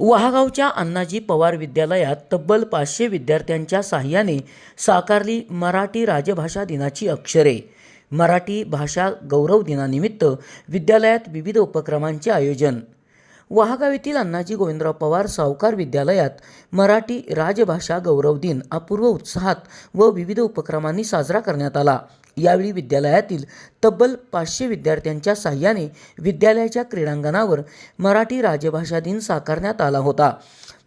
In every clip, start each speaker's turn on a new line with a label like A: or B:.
A: वहागावच्या अण्णाजी पवार विद्यालयात तब्बल पाचशे विद्यार्थ्यांच्या साह्याने साकारली मराठी राजभाषा दिनाची अक्षरे. मराठी भाषा गौरव दिनानिमित्त विद्यालयात विविध उपक्रमांचे आयोजन. वहागाव येथील अण्णाजी गोविंदराव पवार सावकार विद्यालयात मराठी राजभाषा गौरव दिन अपूर्व उत्साहात व विविध उपक्रमांनी साजरा करण्यात आला. यावेळी विद्यालयातील तब्बल पाचशे विद्यार्थ्यांच्या साह्याने विद्यालयाच्या क्रीडांगणावर मराठी राजभाषा दिन साकारण्यात आला होता.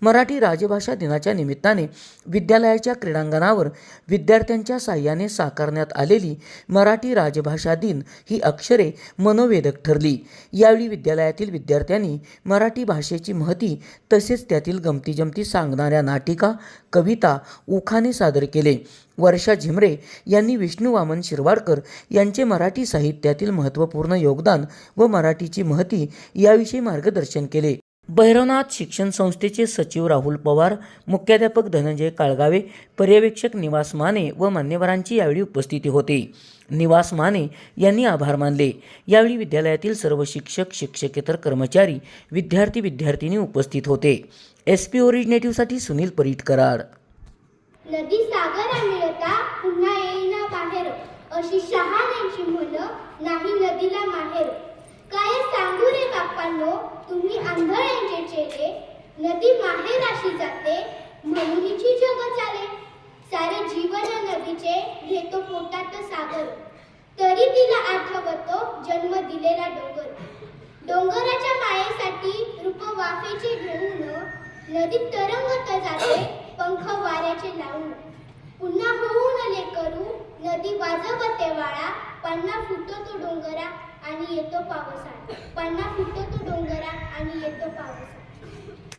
A: मराठी राजभाषा दिनाच्या निमित्ताने विद्यालयाच्या क्रीडांगणावर विद्यार्थ्यांच्या साह्याने साकारण्यात आलेली मराठी राजभाषा दिन ही अक्षरे मनोवेदक ठरली. यावेळी विद्यालयातील विद्यार्थ्यांनी मराठी भाषेची महती तसेच त्यातील गमतीजमती सांगणाऱ्या नाटिका कविता उखाणे सादर केले. वर्षा झिमरे यांनी विष्णू वामन शिरवाडकर यांचे मराठी साहित्यातील महत्त्वपूर्ण योगदान व मराठीची महती याविषयी मार्गदर्शन केले. भैरवनाथ शिक्षण संस्थेचे सचिव राहुल पवार मुख्याध्यापक धनंजय काळगावे पर्यवेक्षक निवास माने व मान्यवरांची यावेळी उपस्थिती होती. निवास माने यांनी आभार मानले. यावेळी विद्यालयातील सर्व शिक्षक शिक्षकेतर कर्मचारी विद्यार्थी विद्यार्थिनी उपस्थित होते. एस पी ओरिजिनेटिव्हसाठी सुनील परीट कराड
B: नदी सागरा मिळता पुन्हा येईना बाहेर. अशी शहाण्यांची मुलं नाही नदीला माहेर. काय सांग? रे बाप्पांनो तुम्ही आंधळ्यांचे चेले नदी माहेराशी जाते म्हणूनची जग चाले. सारे जीवन नदीचे घेतो पोटात सागर. तरी तिला आठवतो जन्म दिलेला डोंगर. डोंगराच्या मायेसाठी रूप वाफेचे घेऊन नदीत तरंगत जाते पंख वाऱ्याचे लावून. पुन्हा होऊन करू नदी वाजवते वाळा पन्ना फुटतो तो डोंगरा आणि येतो पावसाळा. पन्ना